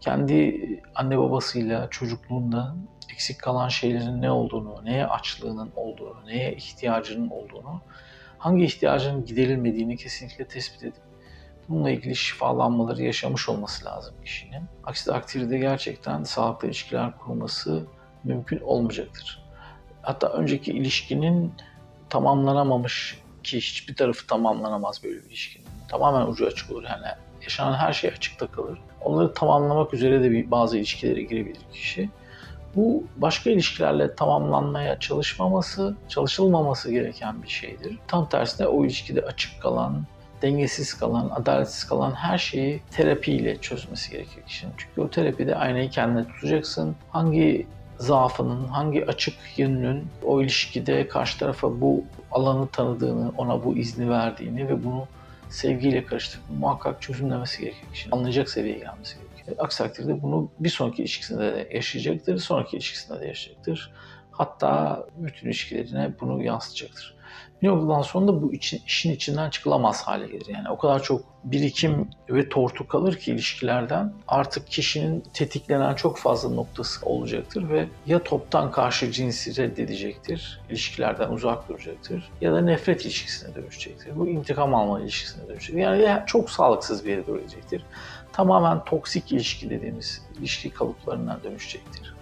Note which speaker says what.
Speaker 1: kendi anne babasıyla çocukluğunda eksik kalan şeylerin ne olduğunu, neye açlığının olduğunu, neye ihtiyacının olduğunu, hangi ihtiyacının giderilmediğini kesinlikle tespit edip bununla ilgili şifalanmaları yaşamış olması lazım kişinin. Aksi takdirde gerçekten sağlıklı ilişkiler kurması mümkün olmayacaktır. Hatta önceki ilişkinin tamamlanamamış ki hiçbir tarafı tamamlanamaz böyle bir ilişkinin. Tamamen ucu açık olur yani yaşanan her şey açıkta kalır. Onları tamamlamak üzere de bir bazı ilişkilere girebilir kişi. Bu başka ilişkilerle tamamlanmaya çalışmaması, çalışılmaması gereken bir şeydir. Tam tersine o ilişkide açık kalan, dengesiz kalan, adaletsiz kalan her şeyi terapiyle çözmesi gerekiyor kişinin. Çünkü o terapide aynayı kendine tutacaksın. Hangi zaafının, hangi açık yönünün o ilişkide karşı tarafa bu alanı tanıdığını, ona bu izni verdiğini ve bunu sevgiyle karıştırıp muhakkak çözümlemesi gerekiyor kişinin. Anlayacak seviyeye gelmesi gerekiyor. Aksi takdirde bunu bir sonraki ilişkisinde de yaşayacaktır, sonraki ilişkisinde de yaşayacaktır. Hatta bütün ilişkilerine bunu yansıtacaktır. Bir noktadan sonra bu için, işin içinden çıkılamaz hale gelir. Yani o kadar çok birikim ve tortu kalır ki ilişkilerden artık kişinin tetiklenen çok fazla noktası olacaktır ve ya toptan karşı cinsi reddedecektir, ilişkilerden uzak duracaktır ya da nefret ilişkisine dönüşecektir. Bu intikam alma ilişkisine dönüşecektir. Yani ya çok sağlıksız bir yere doğru gidecektir. Tamamen toksik ilişki dediğimiz ilişki kalıplarından dönüşecektir.